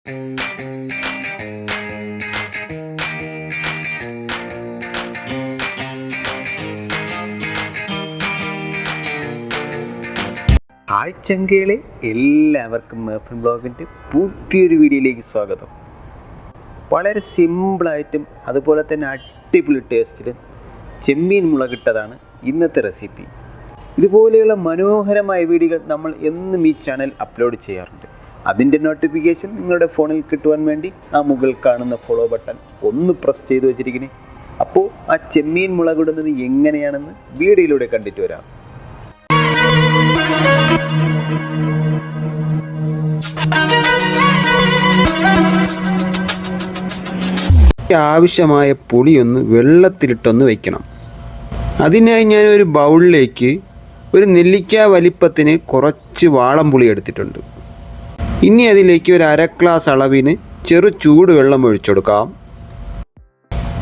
Hi ചങ്കേളെ എല്ലാവർക്കും മേഫിൻ ബ്ലോഗിന്റെ പുതിയൊരു വീഡിയോയിലേക്ക് സ്വാഗതം. വളരെ സിമ്പിളായിട്ടും അതുപോലെ തന്നെ അടിപൊളി ടേസ്റ്റിലും ചെമ്മീൻ മുളകിട്ടതാണ് ഇന്നത്തെ റെസിപ്പി. ഇതുപോലെയുള്ള മനോഹരമായ വീഡിയോകൾ നമ്മൾ എന്നും ഈ ചാനൽ അപ്ലോഡ് ചെയ്യാറുണ്ട്. അതിന്റെ നോട്ടിഫിക്കേഷൻ നിങ്ങളുടെ ഫോണിൽ കിട്ടുവാൻ വേണ്ടി ആ മുകൾ കാണുന്ന ഫോളോ ബട്ടൺ ഒന്ന് പ്രസ് ചെയ്തു വെച്ചിരിക്കണേ. അപ്പോൾ ആ ചെമ്മീൻ മുളകിടുന്നത് എങ്ങനെയാണെന്ന് വീഡിയോയിലൂടെ കണ്ടിട്ട് വരാം. ആവശ്യമായ പുളിയൊന്ന് വെള്ളത്തിലിട്ടൊന്ന് വയ്ക്കണം അതിനായി ഞാൻ ഒരു ബൗളിലേക്ക് ഒരു നെല്ലിക്ക വലിപ്പത്തിന് കുറച്ച് വാളം പുളി എടുത്തിട്ടുണ്ട് ഇനി അതിലേക്ക് ഒരു അര ഗ്ലാസ് അളവിന് ചെറു ചൂട് വെള്ളം ഒഴിച്ചെടുക്കാം.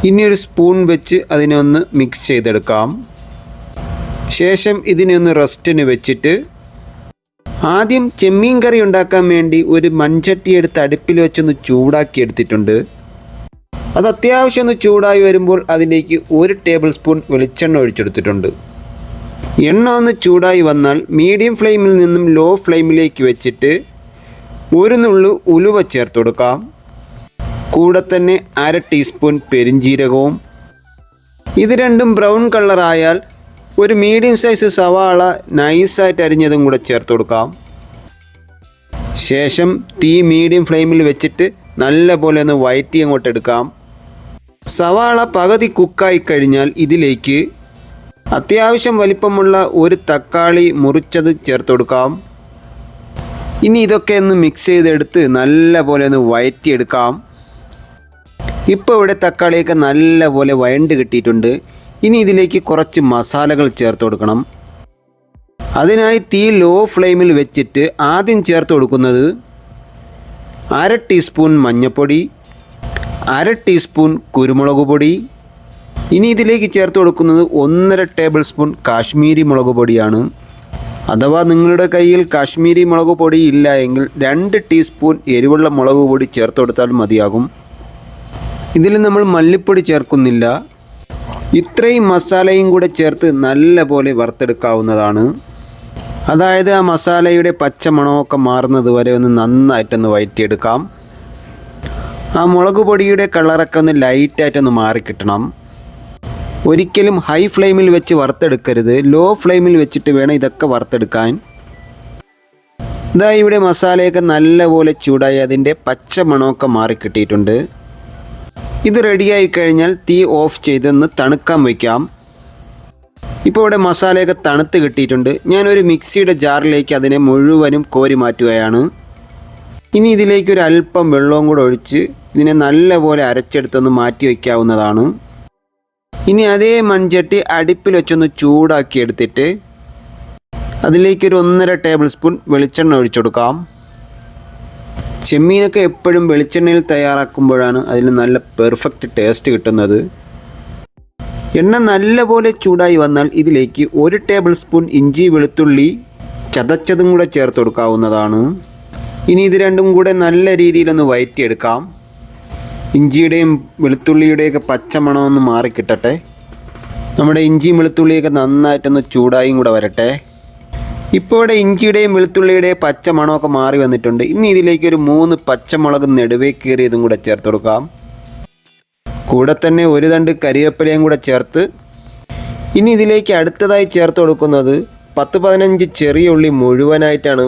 ഇനി ഒരു സ്പൂൺ വെച്ച് അതിനെ ഒന്ന് മിക്സ് ചെയ്തെടുക്കാം. ശേഷം ഇതിനെ ഒന്ന് റെസ്റ്റിന് വെച്ചിട്ട് ആദ്യം ചെമ്മീൻ കറി ഉണ്ടാക്കാൻ വേണ്ടി ഒരു മൺചട്ടി എടുത്ത് അടുപ്പിൽ വെച്ചൊന്ന് ചൂടാക്കി എടുത്തിട്ടുണ്ട്. അത് അത്യാവശ്യം ഒന്ന് ചൂടായി വരുമ്പോൾ അതിലേക്ക് ഒരു ടേബിൾ സ്പൂൺ വെളിച്ചെണ്ണ ഒഴിച്ചെടുത്തിട്ടുണ്ട്. എണ്ണ ഒന്ന് ചൂടായി വന്നാൽ മീഡിയം ഫ്ലെയിമിൽ നിന്നും ലോ ഫ്ലെയിമിലേക്ക് വെച്ചിട്ട് ഒരു നുള്ളു ഉലുവ ചേർത്ത് കൊടുക്കാം. കൂടെ തന്നെ അര ടീസ്പൂൺ പെരിഞ്ജീരകവും ഇത് രണ്ടും ബ്രൗൺ കളറായാൽ ഒരു മീഡിയം സൈസ് സവാള നൈസായിട്ട് അരിഞ്ഞതും കൂടെ ചേർത്ത് കൊടുക്കാം. ശേഷം തീ മീഡിയം ഫ്ലെയിമിൽ വെച്ചിട്ട് നല്ല പോലെ ഒന്ന് വയറ്റി അങ്ങോട്ട് എടുക്കാം. സവാള പകുതി കുക്കായി കഴിഞ്ഞാൽ ഇതിലേക്ക് അത്യാവശ്യം വലിപ്പമുള്ള ഒരു തക്കാളി മുറിച്ചത് ചേർത്ത് കൊടുക്കാം. ഇനി ഇതൊക്കെ ഒന്ന് മിക്സ് ചെയ്തെടുത്ത് നല്ല പോലെ ഒന്ന് വയറ്റിയെടുക്കാം. ഇപ്പോൾ ഇവിടെ തക്കാളിയൊക്കെ നല്ല പോലെ വയണ്ട് കിട്ടിയിട്ടുണ്ട്. ഇനി ഇതിലേക്ക് കുറച്ച് മസാലകൾ ചേർത്ത് കൊടുക്കണം. അതിനായി തീ ലോ ഫ്ലെയിമിൽ വെച്ചിട്ട് ആദ്യം ചേർത്ത് കൊടുക്കുന്നത് അര ടീസ്പൂൺ മഞ്ഞൾപ്പൊടി അര ടീസ്പൂൺ കുരുമുളക് പൊടി. ഇനി ഇതിലേക്ക് ചേർത്ത് കൊടുക്കുന്നത് ഒന്നര ടേബിൾ സ്പൂൺ കാശ്മീരി മുളക് പൊടിയാണ്. അഥവാ നിങ്ങളുടെ കയ്യിൽ കാശ്മീരി മുളക് പൊടി ഇല്ല എങ്കിൽ രണ്ട് ടീസ്പൂൺ എരിവുള്ള മുളക് പൊടി ചേർത്ത് കൊടുത്താൽ മതിയാകും. ഇതിൽ നമ്മൾ മല്ലിപ്പൊടി ചേർക്കുന്നില്ല. ഇത്രയും മസാലയും കൂടെ ചേർത്ത് നല്ല പോലെ വറുത്തെടുക്കാവുന്നതാണ്. അതായത് ആ മസാലയുടെ പച്ചമണമൊക്കെ മാറുന്നത് വരെ ഒന്ന് നന്നായിട്ടൊന്ന് വയറ്റിയെടുക്കാം. ആ മുളക് പൊടിയുടെ കളറൊക്കെ ഒന്ന് ലൈറ്റായിട്ടൊന്ന് മാറിക്കിട്ടണം. ഒരിക്കലും ഹൈ ഫ്ലെയിമിൽ വെച്ച് വറുത്തെടുക്കരുത്. ലോ ഫ്ലെയിമിൽ വെച്ചിട്ട് വേണം ഇതൊക്കെ വറുത്തെടുക്കാൻ. ഇതാ ഇവിടെ മസാലയൊക്കെ നല്ലപോലെ ചൂടായി അതിന്റെ പച്ച മണമൊക്കെ മാറിക്കിട്ടിയിട്ടുണ്ട് ഇത് റെഡിയായി കഴിഞ്ഞാൽ തീ ഓഫ് ചെയ്തൊന്ന് തണുക്കാൻ വയ്ക്കാം ഇപ്പോൾ ഇവിടെ മസാലയൊക്കെ തണുത്ത് കിട്ടിയിട്ടുണ്ട്. ഞാനൊരു മിക്സിയുടെ ജാറിലേക്ക് അതിനെ മുഴുവനും കോരി മാറ്റുകയാണ്. ഇനി ഇതിലേക്ക് ഒരു അല്പം വെള്ളവും കൂടെ ഒഴിച്ച് ഇതിനെ നല്ലപോലെ അരച്ചെടുത്തൊന്ന് മാറ്റി വയ്ക്കാവുന്നതാണ്. ഇനി അതേ മൺചട്ടി അടുപ്പിൽ വെച്ചൊന്ന് ചൂടാക്കി എടുത്തിട്ട് അതിലേക്കൊരു ഒന്നര ടേബിൾ സ്പൂൺ വെളിച്ചെണ്ണ ഒഴിച്ചു കൊടുക്കാം. ചെമ്മീനൊക്കെ എപ്പോഴും വെളിച്ചെണ്ണയിൽ തയ്യാറാക്കുമ്പോഴാണ് അതിന് നല്ല പെർഫെക്റ്റ് ടേസ്റ്റ് കിട്ടുന്നത്. എണ്ണ നല്ലപോലെ ചൂടായി വന്നാൽ ഇതിലേക്ക് ഒരു ടേബിൾ സ്പൂൺ ഇഞ്ചി വെളുത്തുള്ളി ചതച്ചതും കൂടെ ചേർത്ത് കൊടുക്കാവുന്നതാണ്. ഇനി ഇത് രണ്ടും കൂടെ നല്ല രീതിയിലൊന്ന് വയറ്റിയെടുക്കാം. ഇഞ്ചിയുടെയും വെളുത്തുള്ളിയുടെയൊക്കെ പച്ചമണമൊന്ന് മാറിക്കിട്ടട്ടെ. നമ്മുടെ ഇഞ്ചിയും വെളുത്തുള്ളിയൊക്കെ നന്നായിട്ടൊന്ന് ചൂടായും കൂടെ വരട്ടെ. ഇപ്പോൾ ഇവിടെ ഇഞ്ചിയുടെയും വെളുത്തുള്ളിയുടെയും പച്ച മണമൊക്കെ മാറി വന്നിട്ടുണ്ട്. ഇനി ഇതിലേക്ക് ഒരു മൂന്ന് പച്ചമുളക് നെടുവേ കീറിയതും കൂടെ ചേർത്ത് കൊടുക്കാം. കൂടെ തന്നെ ഒരു തണ്ട് കരിവേപ്പിലയും കൂടെ ചേർത്ത്. ഇനി ഇതിലേക്ക് അടുത്തതായി ചേർത്ത് കൊടുക്കുന്നത് പത്ത് പതിനഞ്ച് ചെറിയ ഉള്ളി മുഴുവനായിട്ടാണ്.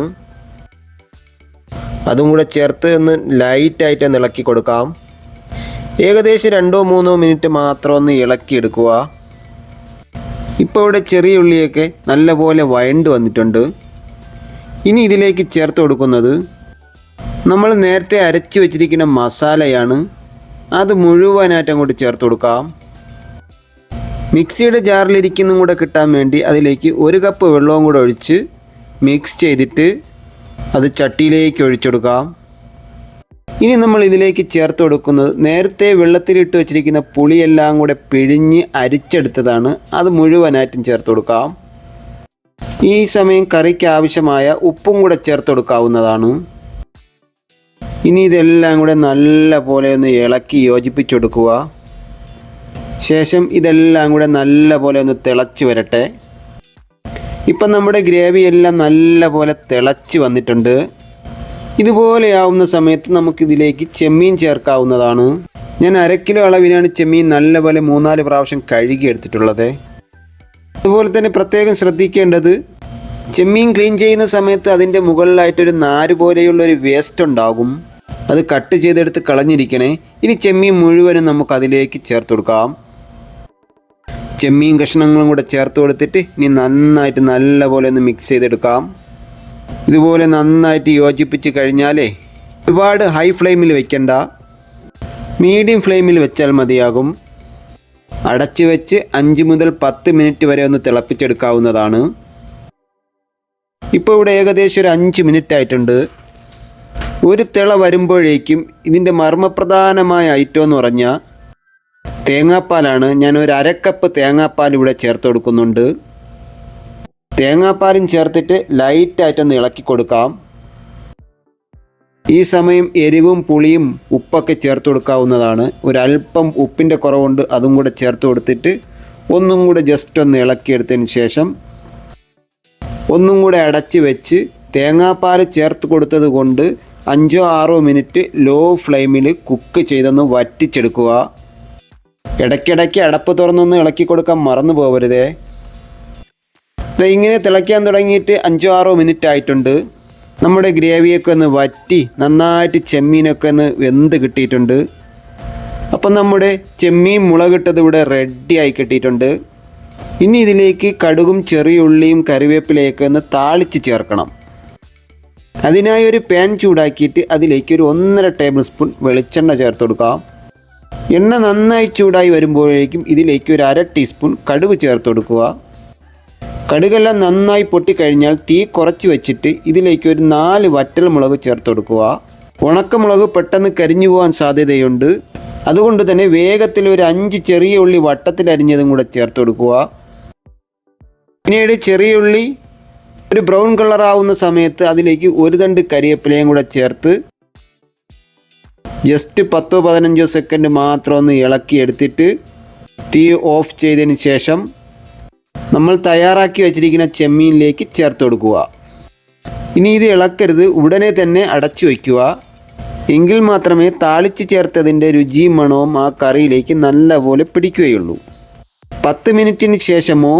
അതും കൂടെ ചേർത്ത് ഒന്ന് ലൈറ്റായിട്ട് ഒന്ന് ഇളക്കി കൊടുക്കാം. ഏകദേശം രണ്ടോ മൂന്നോ മിനിറ്റ് മാത്രം ഒന്ന് ഇളക്കിയെടുക്കുക. ഇപ്പോൾ ഇവിടെ ചെറിയ ഉള്ളിയൊക്കെ നല്ലപോലെ വഴണ്ട് വന്നിട്ടുണ്ട്. ഇനി ഇതിലേക്ക് ചേർത്ത് കൊടുക്കുന്നത് നമ്മൾ നേരത്തെ അരച്ചു വെച്ചിരിക്കുന്ന മസാലയാണ്. അത് മുഴുവനായിട്ട് അങ്ങോട്ട് ചേർത്ത് കൊടുക്കാം. മിക്സിയുടെ ജാറിലിരിക്കുന്നതും കൂടെ കിട്ടാൻ വേണ്ടി അതിലേക്ക് ഒരു കപ്പ് വെള്ളവും കൂടെ ഒഴിച്ച് മിക്സ് ചെയ്തിട്ട് അത് ചട്ടിയിലേക്ക് ഒഴിച്ചെടുക്കാം ഇനി നമ്മൾ ഇതിലേക്ക് ചേർത്ത് കൊടുക്കുന്നത് നേരത്തെ വെള്ളത്തിലിട്ട് വെച്ചിരിക്കുന്ന പുളിയെല്ലാം കൂടെ പിഴിഞ്ഞ് അരിച്ചെടുത്തതാണ്. അത് മുഴുവനായിട്ടും ചേർത്ത് കൊടുക്കാം. ഈ സമയം കറിക്ക് ആവശ്യമായ ഉപ്പും കൂടെ ചേർത്ത് കൊടുക്കാവുന്നതാണ്. ഇനി ഇതെല്ലാം കൂടെ നല്ല പോലെ ഒന്ന് ഇളക്കി യോജിപ്പിച്ചെടുക്കുക ശേഷം ഇതെല്ലാം കൂടെ നല്ല പോലെ ഒന്ന് തിളച്ച് വരട്ടെ. ഇപ്പം നമ്മുടെ ഗ്രേവി എല്ലാം നല്ല പോലെ തിളച്ച് വന്നിട്ടുണ്ട്. ഇതുപോലെയാവുന്ന സമയത്ത് നമുക്കിതിലേക്ക് ചെമ്മീൻ ചേർക്കാവുന്നതാണ്. ഞാൻ അര കിലോ അളവിനാണ് ചെമ്മീൻ നല്ലപോലെ മൂന്നാൽ പ്രാവശ്യം കഴുകി എടുത്തിട്ടുള്ളത്. അതുപോലെ തന്നെ പ്രത്യേകം ശ്രദ്ധിക്കേണ്ടത് ചെമ്മീൻ ക്ലീൻ ചെയ്യുന്ന സമയത്ത് അതിന്റെ മുകളിലായിട്ടൊരു നാര് പോലെയുള്ള ഒരു വേസ്റ്റ് ഉണ്ടാകും. അത് കട്ട് ചെയ്തെടുത്ത് കളഞ്ഞിരിക്കണേ. ഇനി ചെമ്മീൻ മുഴുവനും നമുക്ക് അതിലേക്ക് ചേർത്ത് കൊടുക്കാം. ചെമ്മീൻ കഷ്ണങ്ങളും കൂടെ ചേർത്ത് കൊടുത്തിട്ട് ഇനി നന്നായിട്ട് നല്ലപോലെ ഒന്ന് മിക്സ് ചെയ്തെടുക്കാം. ഇതുപോലെ നന്നായിട്ട് യോജിപ്പിച്ച് കഴിഞ്ഞാലേ ഒരുപാട് ഹൈ ഫ്ലെയിമിൽ വെക്കണ്ട. മീഡിയം ഫ്ലെയിമിൽ വെച്ചാൽ മതിയാകും. അടച്ചു വെച്ച് അഞ്ച് മുതൽ പത്ത് മിനിറ്റ് വരെ ഒന്ന് തിളപ്പിച്ചെടുക്കാവുന്നതാണ്. ഇപ്പോൾ ഇവിടെ ഏകദേശം ഒരു അഞ്ച് മിനിറ്റ് ആയിട്ടുണ്ട്. ഒരു തിള വരുമ്പോഴേക്കും ഇതിന്റെ മർമ്മപ്രധാനമായ ഐറ്റം എന്ന് പറഞ്ഞാൽ തേങ്ങാപ്പാലാണ്. ഞാൻ ഒരു അരക്കപ്പ് തേങ്ങാപ്പാൽ ഇവിടെ ചേർത്ത് കൊടുക്കുന്നുണ്ട്. തേങ്ങാപ്പാലും ചേർത്തിട്ട് ലൈറ്റായിട്ടൊന്ന് ഇളക്കി കൊടുക്കാം. ഈ സമയം എരിവും പുളിയും ഉപ്പൊക്കെ ചേർത്ത് കൊടുക്കാവുന്നതാണ്. ഒരല്പം ഉപ്പിന്റെ കുറവുണ്ട് അതും കൂടെ ചേർത്ത് കൊടുത്തിട്ട് ഒന്നും കൂടെ ജസ്റ്റ് ഒന്ന് ഇളക്കിയെടുത്തതിന് ശേഷം ഒന്നും കൂടെ അടച്ച് വെച്ച് തേങ്ങാപ്പാൽ ചേർത്ത് കൊടുത്തത് കൊണ്ട് അഞ്ചോ ആറോ മിനിറ്റ് ലോ ഫ്ലെയിമിൽ കുക്ക് ചെയ്തൊന്ന് വറ്റിച്ചെടുക്കുക. ഇടയ്ക്കിടയ്ക്ക് അടപ്പ് തുറന്നൊന്ന് ഇളക്കി കൊടുക്കാൻ മറന്നു പോകരുതേ ഇങ്ങനെ തിളയ്ക്കാൻ തുടങ്ങിയിട്ട് അഞ്ചോ ആറോ മിനിറ്റ് ആയിട്ടുണ്ട്. നമ്മുടെ ഗ്രേവിയൊക്കെ ഒന്ന് വറ്റി നന്നായിട്ട് ചെമ്മീനൊക്കെ ഒന്ന് വെന്ത് കിട്ടിയിട്ടുണ്ട്. അപ്പം നമ്മുടെ ചെമ്മീൻ മുളകിട്ടത് ഇവിടെ റെഡി ആയി കിട്ടിയിട്ടുണ്ട്. ഇനി ഇതിലേക്ക് കടുകും ചെറിയ ഉള്ളിയും കറിവേപ്പിലയൊക്കെ ഒന്ന് താളിച്ച് ചേർക്കണം. അതിനായി ഒരു പാൻ ചൂടാക്കിയിട്ട് അതിലേക്ക് ഒരു ഒന്നര ടേബിൾ സ്പൂൺ വെളിച്ചെണ്ണ ചേർത്ത് കൊടുക്കാം. എണ്ണ നന്നായി ചൂടായി വരുമ്പോഴേക്കും ഇതിലേക്ക് ഒരു അര ടീസ്പൂൺ കടുക് ചേർത്ത് കൊടുക്കുക. കടുകെല്ലാം നന്നായി പൊട്ടിക്കഴിഞ്ഞാൽ തീ കുറച്ച് വെച്ചിട്ട് ഇതിലേക്ക് ഒരു നാല് വറ്റൽ മുളക് ചേർത്ത് കൊടുക്കുക. ഉണക്കമുളക് പെട്ടെന്ന് കരിഞ്ഞു പോകാൻ സാധ്യതയുണ്ട്. അതുകൊണ്ട് തന്നെ വേഗത്തിൽ ഒരു അഞ്ച് ചെറിയ ഉള്ളി വട്ടത്തിൽ അരിഞ്ഞതും കൂടെ ചേർത്ത് കൊടുക്കുക. പിന്നീട് ചെറിയ ഉള്ളി ഒരു ബ്രൗൺ കളർ ആവുന്ന സമയത്ത് അതിലേക്ക് ഒരു തണ്ട് കരിയപ്പിലയും കൂടെ ചേർത്ത് ജസ്റ്റ് പത്തോ പതിനഞ്ചോ സെക്കൻഡ് മാത്രം ഒന്ന് ഇളക്കി എടുത്തിട്ട് തീ ഓഫ് ചെയ്തതിന് ശേഷം നമ്മൾ തയ്യാറാക്കി വെച്ചിരിക്കുന്ന ചെമ്മീനിലേക്ക് ചേർത്ത് കൊടുക്കുക. ഇനി ഇത് ഇളക്കരുത്. ഉടനെ തന്നെ അടച്ചു വയ്ക്കുക. എങ്കിൽ മാത്രമേ താളിച്ച് ചേർത്തതിന്റെ രുചിയും മണവും ആ കറിയിലേക്ക് നല്ലപോലെ പിടിക്കുകയുള്ളൂ. പത്ത് മിനിറ്റിന് ശേഷമോ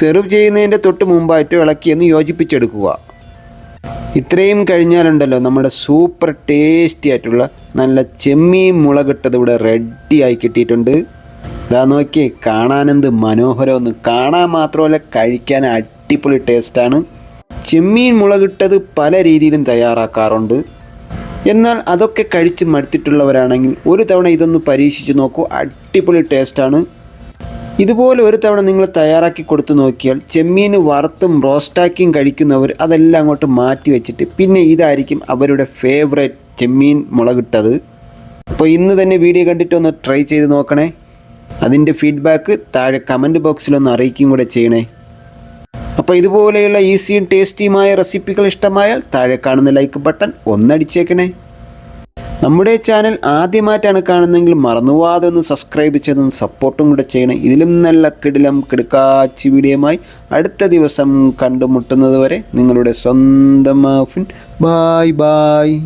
സെർവ് ചെയ്യുന്നതിന്റെ തൊട്ട് മുമ്പായിട്ട് ഇളക്കിയെന്ന് യോജിപ്പിച്ചെടുക്കുക. ഇത്രയും കഴിഞ്ഞാലുണ്ടല്ലോ നമ്മുടെ സൂപ്പർ ടേസ്റ്റി ആയിട്ടുള്ള നല്ല ചെമ്മീൻ മുളകിട്ടത് ഇവിടെ റെഡിയായി കിട്ടിയിട്ടുണ്ട്. ഇതാ നോക്കിയേ കാണാനെന്ത് മനോഹരമൊന്ന് കാണാൻ മാത്രമല്ല കഴിക്കാൻ അടിപൊളി ടേസ്റ്റാണ്. ചെമ്മീൻ മുളകിട്ടത് പല രീതിയിലും തയ്യാറാക്കാറുണ്ട്. എന്നാൽ അതൊക്കെ കഴിച്ച് മടുത്തിട്ടുള്ളവരാണെങ്കിൽ ഒരു തവണ ഇതൊന്ന് പരീക്ഷിച്ച് നോക്കൂ അടിപൊളി ടേസ്റ്റാണ്. ഇതുപോലെ ഒരു തവണ നിങ്ങൾ തയ്യാറാക്കി കൊടുത്തു നോക്കിയാൽ ചെമ്മീൻ വറുത്തും റോസ്റ്റാക്കിയും കഴിക്കുന്നവർ അതെല്ലാം അങ്ങോട്ട് മാറ്റി വെച്ചിട്ട് പിന്നെ ഇതായിരിക്കും അവരുടെ ഫേവറേറ്റ് ചെമ്മീൻ മുളകിട്ടത്. അപ്പോൾ ഇന്ന് തന്നെ വീഡിയോ കണ്ടിട്ട് ഒന്ന് ട്രൈ ചെയ്ത് നോക്കണേ. അതിന്റെ ഫീഡ്ബാക്ക് താഴെ കമന്റ് ബോക്സിലൊന്ന് അറിയിക്കും കൂടെ ചെയ്യണേ. അപ്പോൾ ഇതുപോലെയുള്ള ഈസിയും ടേസ്റ്റിയുമായ റെസിപ്പികൾ ഇഷ്ടമായാൽ താഴെ കാണുന്ന ലൈക്ക് ബട്ടൺ ഒന്നടിച്ചേക്കണേ. നമ്മുടെ ചാനൽ ആദ്യമായിട്ടാണ് കാണുന്നതെങ്കിൽ മറന്നുപോകാതെ ഒന്ന് സബ്സ്ക്രൈബ് ചെയ്തൊന്ന് സപ്പോർട്ടും കൂടെ ചെയ്യണേ. ഇതിലും നല്ല കിടിലം കിടുക്കാച്ചി വീഡിയോയുമായി അടുത്ത ദിവസം കണ്ടുമുട്ടുന്നത് വരെ നിങ്ങളുടെ സ്വന്തം മാഫിൻ. Bye bye